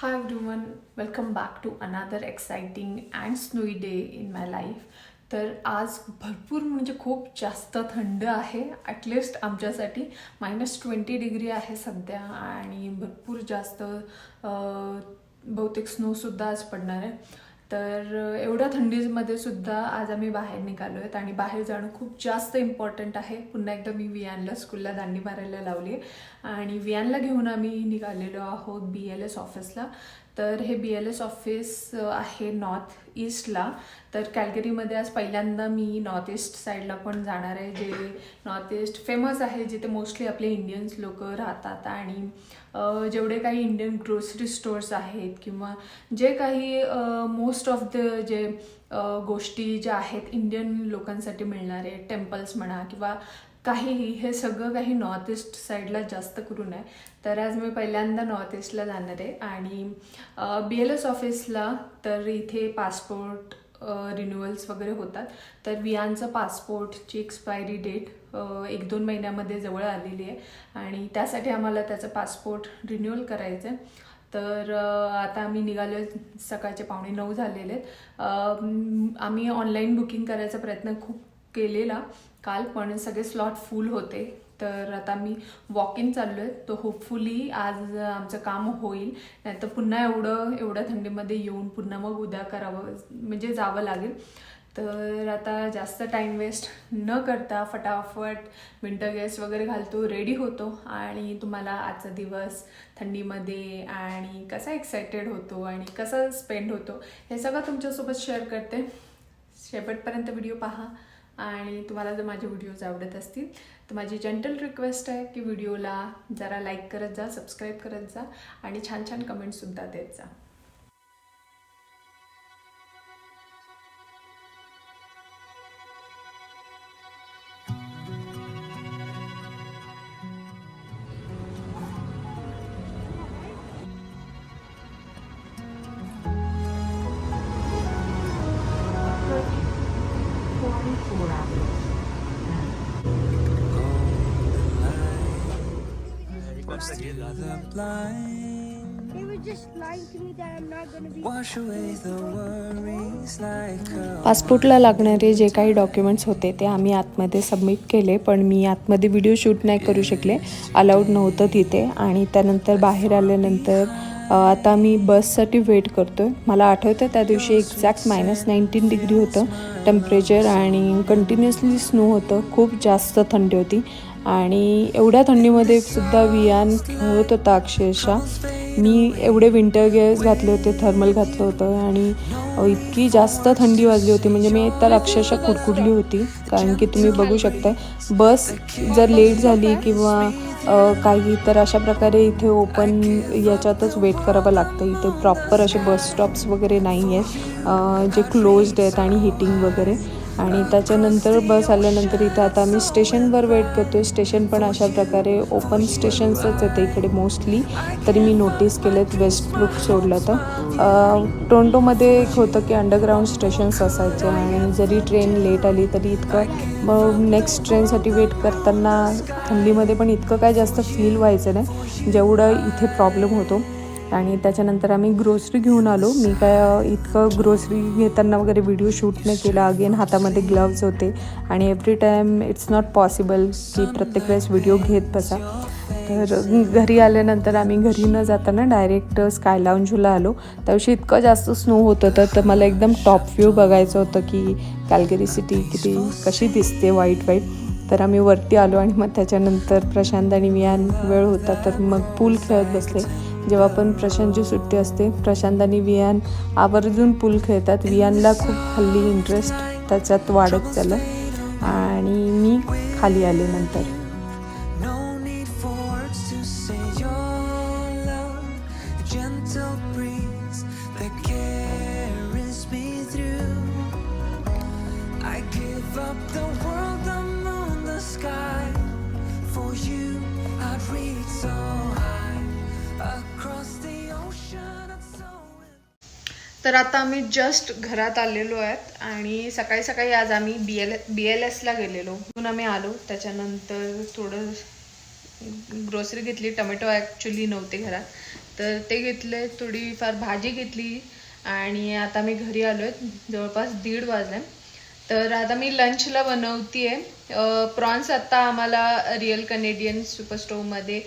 Hi everyone, welcome back to another exciting and snowy day in my life. तर आज भरपूर म्हणजे खूप जास्त थंड आहे ॲटलिस्ट आमच्यासाठी मायनस ट्वेंटी डिग्री आहे सध्या आणि भरपूर जास्त बहुतेक स्नोसुद्धा आज पडणार आहे तर एवढ्या थंडीमध्ये सुद्धा आज आम्ही बाहेर निघालो आहेत आणि बाहेर जाणं खूप जास्त इम्पॉर्टंट आहे. पुन्हा एकदा मी वियानला स्कूलला दांडी मारायला लावली आहे आणि वियानला घेऊन आम्ही निघालेलो आहोत बी एल एस ऑफिसला तर हे बी एल एस ऑफिस आहे नॉर्थ ईस्टला तर कॅलगरीमध्ये आज पहिल्यांदा मी नॉर्थ ईस्ट साईडला पण जाणार आहे जे नॉर्थ ईस्ट फेमस आहे जिथे मोस्टली आपले इंडियन्स लोक राहतात. आणि जेवढे काही इंडियन ग्रोसरी स्टोर्स आहेत किंवा जे काही मोस्ट ऑफ द जे गोष्टी ज्या आहेत इंडियन लोकांसाठी मिळणारे टेम्पल्स म्हणा किंवा काहीही हे सगळं काही नॉर्थ ईस्ट साईडला जास्त करून आहे. तर आज मी पहिल्यांदा नॉर्थ ईस्टला जाणार आहे आणि बी एल एस ऑफिसला तर इथे पासपोर्ट रिन्युअल्स वगैरे होतात. तर वियांचं पासपोर्टची एक्सपायरी डेट एक दोन महिन्यामध्ये जवळ आलेली आहे. आणि त्यासाठी आम्हाला त्याचं पासपोर्ट रिन्युअल करायचं आहे. तर आता आम्ही निघालो सकाळचे पावणे नऊ झालेले आहेत. आम्ही ऑनलाईन बुकिंग करायचा प्रयत्न खूप केलेला. काल पण सगळे स्लॉट फुल होते. तर आता मी वॉक इन चाललो आहे तो होपफुली आज आमचं काम होईल. नाहीतर पुन्हा एवढं एवढ्या थंडीमध्ये येऊन पुन्हा मग उद्या करावं म्हणजे जावं लागेल. तर आता जास्त टाईम वेस्ट न करता फटाफट विंटर गेस वगैरे घालतो रेडी होतो. आणि तुम्हाला आजचा दिवस थंडीमध्ये आणि कसा एक्सायटेड होतो आणि कसा स्पेंड होतो हे सगळं तुमच्यासोबत शेअर करते. शेवटपर्यंत व्हिडिओ पहा. आणि तुम्हाला जर माझे व्हिडिओज आवडत असतील तर माझी जंटल रिक्वेस्ट आहे की व्हिडिओला जरा लाईक करत जा सबस्क्राईब करत जा आणि छान छान कमेंटसुद्धा देत जा. पासपोर्टला लागणारे जे काही डॉक्युमेंट्स होते ते आम्ही आतमध्ये सबमिट केले पण मी आतमध्ये व्हिडिओ शूट नाही करू शकले. अलाउड नव्हतं तिथे आणि त्यानंतर बाहेर आल्यानंतर अ, आता मी बससाठी वेट करतो आहे मला आठवतं त्या दिवशी एक्झॅक्ट मायनस नाईन्टीन डिग्री होतं. टेम्परेचर आणि कंटिन्युअसली स्नो होतं. खूप जास्त थंडी होती. आणि एवढ्या थंडीमध्ये सुद्धा वियान खेळत होता अक्षरशः. मी एवढे विंटर गेअर्स घातले होते थर्मल घातलं होतं आणि इतकी जास्त थंडी वाजली होती. म्हणजे मी तर अक्षरशः कुडकुडली होती कारण की तुम्ही बघू शकता बस जर लेट झाली किंवा काही तर अशा प्रकारे इथे ओपन याच्यातच वेट करावं लागतं. इथे प्रॉपर असे बस स्टॉप्स वगैरे नाही आहेत जे क्लोज्ड आहेत आणि हिटिंग वगैरे. आणि त्याच्यानंतर बस आल्यानंतर इथं आता आम्ही स्टेशनवर वेट करतो आहे स्टेशन पण अशा प्रकारे ओपन स्टेशन्सच येते इकडे मोस्टली तरी मी नोटीस केलेत वेस्ट लुक सोडलं तर. टोंटोमध्ये टोरंटोमध्ये एक होतं की अंडरग्राऊंड स्टेशन्स असायचे आणि जरी ट्रेन लेट आली तरी इतकं मग नेक्स्ट ट्रेनसाठी वेट करताना थंडीमध्ये पण इतकं काय जास्त फील व्हायचं नाही. जेवढं इथे प्रॉब्लेम होतो. आणि त्याच्यानंतर आम्ही ग्रोसरी घेऊन आलो. मी काय इतकं ग्रोसरी घेताना वगैरे व्हिडिओ शूट नाही केला. अगेन हातामध्ये ग्लव्ज होते. आणि every time it's not possible की प्रत्येक वेळेस व्हिडिओ घेत बसा. तर घरी आल्यानंतर आम्ही घरी न जाताना डायरेक्ट स्काय लाऊंजला आलो. त्याविषयी इतकं जास्त स्नो होत होतं. तर मला एकदम टॉप व्ह्यू बघायचं होतं की कॅलगरी सिटी किती कशी दिसते वाईट वाईट तर आम्ही वरती आलो आणि मग त्याच्यानंतर प्रशांत आणि मी वेळ होता. तर मग पूल खेळत बसले. जेव्हा पण प्रशांतची सुट्टी असते प्रशांत आणि वियान आवर्जून पूल खेळतात. वियानला खूप हल्ली इंटरेस्ट त्याच्यात वाढत चाललं. आणि मी खाली आले नंतर. तर आता आम्ही जस्ट घरात आलेलो आहेत आणि सकाळी सकाळी आज आम्ही बी एल बी एल एसला गेलेलो. म्हणून आम्ही आलो. त्याच्यानंतर थोडं ग्रोसरी घेतली. टोमॅटो ॲक्च्युली नव्हते घरात. तर ते घेतले थोडीफार भाजी घेतली आणि आता मी घरी आलो आहे जवळपास दीड वाजले. तर आता मी लंचला बनवते आहे प्रॉन्स आत्ता आम्हाला रिअल कनेडियन सुपर स्टोवमध्ये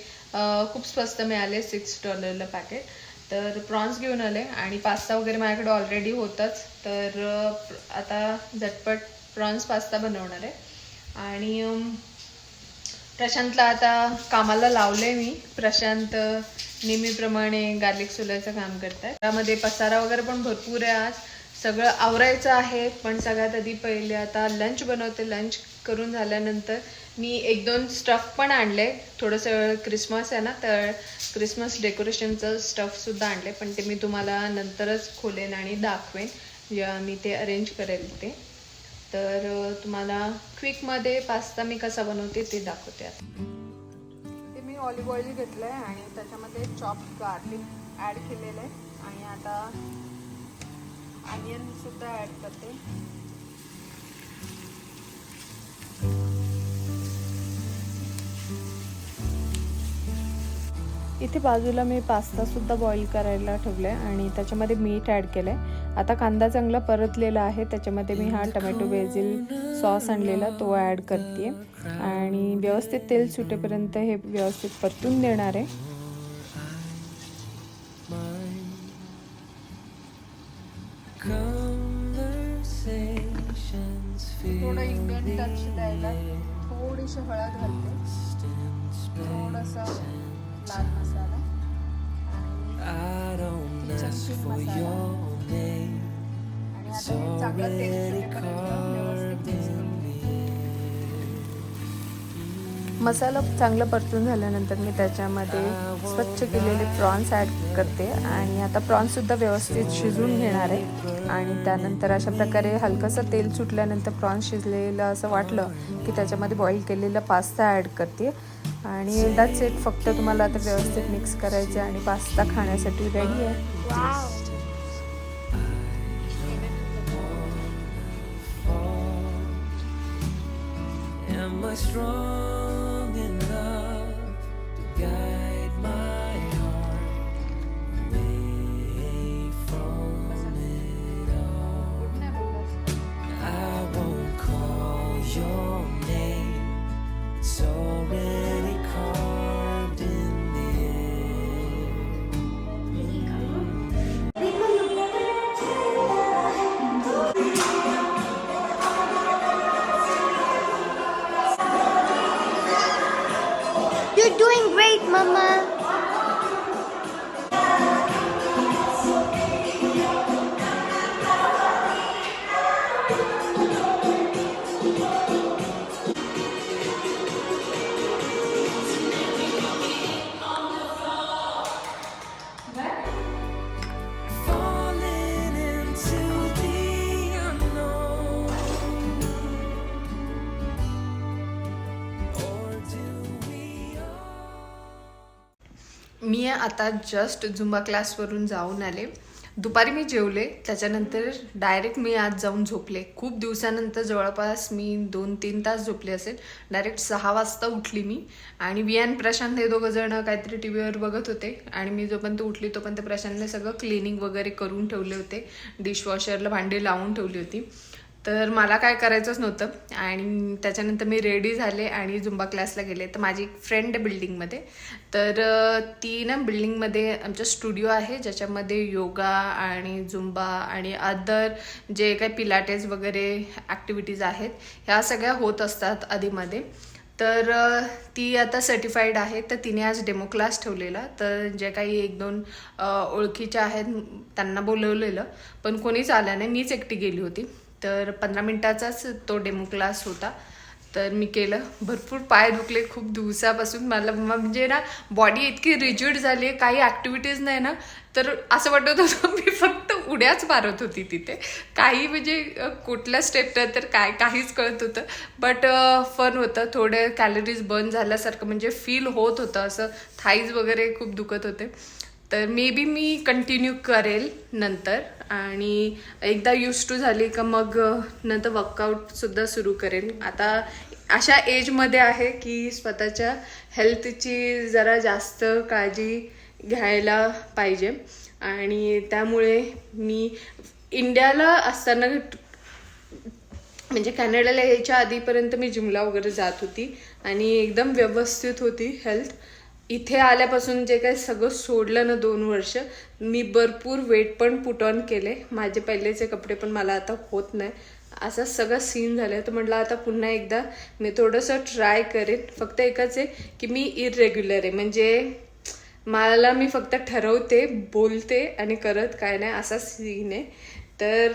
खूप स्वस्त मिळाले. सिक्स डॉलरला पॅकेट तर प्रॉन्स घेऊन आले आणि पास्ता वगैरे माझ्याकडे ऑलरेडी होताच. तर आता झटपट प्रॉन्स पास्ता बनवणार आहे. आणि प्रशांतला आता कामाला लावले मी. प्रशांत नेहमीप्रमाणे गार्लिक सोलायचं काम करत आहे त्यामध्ये पसारा वगैरे पण भरपूर आहे आज. सगळं आवरायचं आहे पण सगळ्यात आधी पहिले आता लंच बनवते. लंच करून झाल्यानंतर मी एक दोन स्टफ पण आणले. थोडंसं क्रिसमस आहे ना तर क्रिसमस डेकोरेशनचं स्टफसुद्धा आणले पण ते मी तुम्हाला नंतरच खोलेन आणि दाखवेन. जेव्हा मी ते अरेंज करेल ते. तर तुम्हाला क्विकमध्ये पास्ता मी कसा बनवते ते दाखवते आता. ते मी ऑलिव्ह ऑइल घेतलं आहे आणि त्याच्यामध्ये चॉप गार्लिक ॲड केलेलं आहे आणि आता अनियनसुद्धा ॲड करते. इथे बाजूला मी पास्ता सुद्धा बॉईल करायला ठेवलाय आणि त्याच्यामध्ये मीठ ॲड केलंय. आता कांदा चांगला परतलेला आहे त्याच्यामध्ये मी हा टमॅटो बेझिल सॉस आणलेला तो ॲड करते आणि व्यवस्थित तेल सुटेपर्यंत हे व्यवस्थित परतून देणार आहे. थोडं इंडियन टच द्यायला. थोडीशी हळद घालते. थोडासा लाल मसाला I don't ask kitchen for masala your name. आणि आता हे चांगलं तेल सुटेपर्यंत व्यवस्थित मसाला चांगला परतून झाल्यानंतर मी त्याच्यामध्ये स्वच्छ केलेले प्रॉन्स ॲड करते आणि आता प्रॉन्ससुद्धा व्यवस्थित शिजवून घेणार आहे. आणि त्यानंतर अशा प्रकारे हलकंसं तेल सुटल्यानंतर प्रॉन्स शिजलेलं असं वाटलं की त्याच्यामध्ये बॉईल केलेला पास्ता ॲड करते. आणि दॅट्स इट फक्त तुम्हाला आता व्यवस्थित मिक्स करायचे आणि पास्ता खाण्यासाठी रेडी आहे. Wow. Am I strong? sky. Mama. आता जस्ट झुंबा क्लासवरून जाऊन आले. दुपारी मी जेवले त्याच्यानंतर डायरेक्ट मी आज जाऊन झोपले. खूप दिवसानंतर जवळपास मी दोन तीन तास झोपले असेल. डायरेक्ट सहा वाजता उठली मी. आणि वियान प्रशांत हे दोघं जण काहीतरी टी व्हीवर बघत होते. आणि मी जोपर्यंत उठली तोपर्यंत प्रशांतने सगळं क्लिनिंग वगैरे करून ठेवले होते. डिशवॉशरला भांडी लावून ठेवली होती. तर मला काय करायचंच नव्हतं. आणि त्याच्यानंतर मी रेडी झाले आणि झुंबा क्लासला गेले. तर माझी एक फ्रेंड आहे बिल्डिंगमध्ये तर ती ना बिल्डिंगमध्ये आमचा स्टुडिओ आहे ज्याच्यामध्ये योगा आणि झुंबा आणि अदर जे काही पिलाटेज वगैरे ॲक्टिव्हिटीज आहेत ह्या सगळ्या होत असतात आधीमध्ये. तर ती आता सर्टिफाईड आहे. तर तिने आज डेमो क्लास ठेवलेला. तर जे काही एक दोन ओळखीच्या आहेत त्यांना बोलवलेलं. पण कोणीच आलं नाही. मीच एकटी गेली होती. तर पंधरा मिनटाचाच तो डेमो क्लास होता. तर मी केलं. भरपूर पाय दुखले खूप दिवसापासून. मला म्हणजे ना बॉडी इतकी रिजिड झाली आहे काही ॲक्टिव्हिटीज नाही ना. तर असं वाटत होतं मी फक्त उड्याच मारत होती तिथे. काही म्हणजे कुठल्या स्टेपला तर काय काहीच कळत होतं. बट फन होतं. थोडे कॅलरीज बर्न झाल्यासारखं म्हणजे फील होत होतं. असं थाईज वगैरे खूप दुखत होते. तर मे बी मी कंटिन्यू करेल नंतर. आणि एकदा यूज टू झाली का मग नंतर वर्कआउटसुद्धा सुरू करेन. आता अशा एजमध्ये आहे की स्वतःच्या हेल्थची जरा जास्त काळजी घ्यायला पाहिजे. आणि त्यामुळे मी इंडियाला असताना म्हणजे कॅनडाला यायच्या आधीपर्यंत मी जिमला वगैरे जात होती. आणि एकदम व्यवस्थित होती हेल्थ इथे आल्यापासून जे काही सगळं सोडलं ना दोन वर्ष मी भरपूर वेट पण पुट ऑन केले. माझे पहिलेचे कपडे पण मला आता होत नाही. असा सगळं सीन झालं तर म्हटलं आता पुन्हा एकदा मी थोडंसं ट्राय करेन. फक्त एकच आहे की मी इरेग्युलर आहे. म्हणजे मला मी फक्त ठरवते बोलते आणि करत काय नाही असा सीन आहे. तर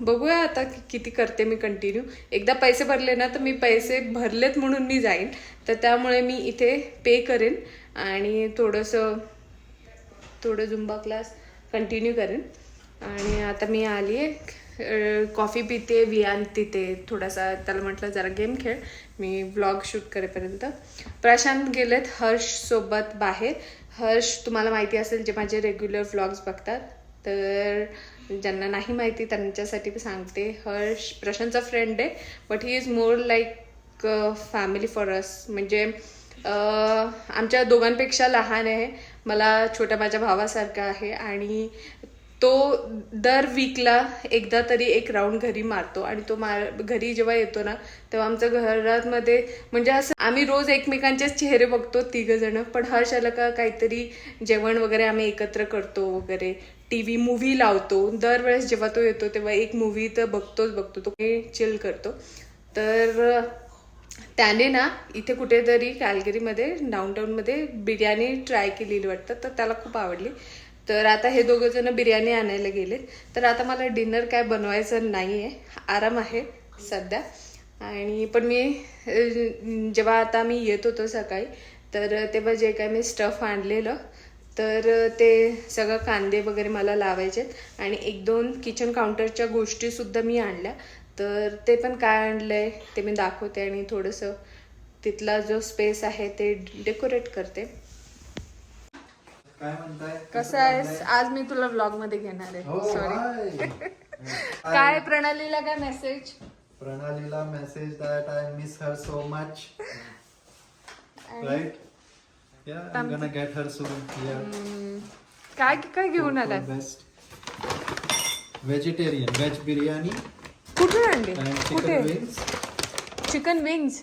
बघूया आता किती करते मी कंटिन्यू एकदा पैसे भरले ना तर मी पैसे भरलेत म्हणून मी जाईन. तर त्यामुळे मी इथे पे करेन आणि थोडंसं थोडं झुंबा क्लास कंटिन्यू करेन. आणि आता मी आली आहे कॉफी पिते वियान तिथे थोडासा त्याला म्हटलं जरा गेम खेळ. मी व्लॉग शूट करेपर्यंत. प्रशांत गेलेत हर्षसोबत बाहेर. हर्ष तुम्हाला माहिती असेल जे माझे रेग्युलर व्लॉग्स बघतात. तर ज्यांना नाही माहिती त्यांच्यासाठी सांगते. हर्ष प्रशांतचा फ्रेंड आहे but he is more like family for us म्हणजे आमच्या दोघांपेक्षा लहान आहे. मला छोट्या माझ्या भावासारखा आहे आणि तो दर वीकला एकदा तरी एक राऊंड घरी मारतो आणि तो मार घरी जेव्हा येतो ना तेव्हा आमचं घरामध्ये म्हणजे असं आम्ही रोज एकमेकांचेच चेहरे बघतो तिघंजणं. जण पण हर्षाला का काहीतरी जेवण वगैरे आम्ही एकत्र करतो वगैरे. टी व्ही मूव्ही लावतो. दरवेळेस जेव्हा तो येतो तेव्हा एक मूव्ही तर बघतोच बघतो. तो चिल करतो. तर त्याने ना इथे कुठेतरी कॅलगरीमध्ये डाऊनटाऊनमध्ये बिर्याणी ट्राय केलेली वाटतं. तर त्याला खूप आवडली. तर आता हे दोघं जण बिर्याणी आणायला गेलेत. तर आता मला डिनर काय बनवायचं नाही आहे आराम आहे सध्या. आणि पण मी जेव्हा आता मी येत होतो सकाळी तर तेव्हा जे काय मी स्टफ आणलेलं तर ते सगळं कांदे वगैरे मला लावायचे आणि एक दोन किचन काउंटरच्या गोष्टीसुद्धा मी आणल्या. तर ते पण काय आणलं आहे ते मी दाखवते आणि थोडंसं तिथला जो स्पेस आहे ते डेकोरेट करते. काय म्हणताय? कसं आहेस? आज मी तुला व्लॉगमध्ये घेणार हो आहे सॉरी हाय. काय प्रणालीला काय मेसेज प्रणालीला message that I miss her so much right काय काय घेऊन आलाय बेस्ट व्हेजिटेरियन व्हेज बिर्याणी कुठून आणली कुठे चिकन विंग्स चिकन विंग्स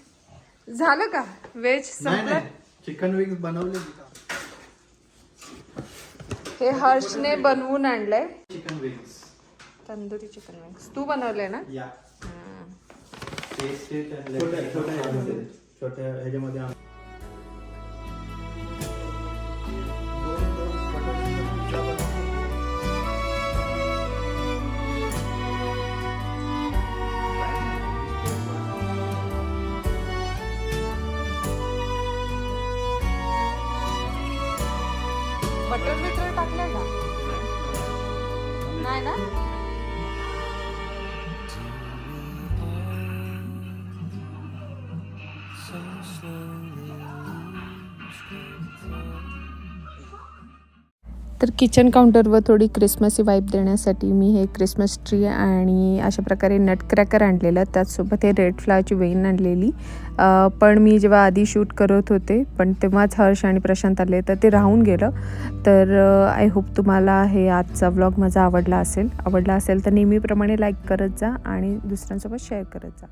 झालं का? व्हेज नाही संपलं? नाही चिकन विंग्स बनवले हे हर्षने बनवून आणलंय. Chicken wings tandoori chicken wings तू बनवलंय ना? या. छोट्या छोट्या ह्याच्यामध्ये बटर बिटर टाकलं का? नाही ना? तर किचन काउंटरवर थोडी क्रिसमसी वाईप देण्यासाठी मी हे क्रिसमस ट्री आणि अशा प्रकारे नट क्रॅकर आणलेलं त्याचसोबत हे रेड फ्लावरची वेन आणलेली. पण मी जेव्हा आधी शूट करत होते पण तेव्हाच हर्ष आणि प्रशांत आले तर ते राहून गेलं. तर आय होप तुम्हाला हे आजचा व्लॉग माझा आवडला असेल. आवडला असेल तर नेहमीप्रमाणे लाईक करत जा आणि दुसऱ्यांसोबत शेअर करत जा.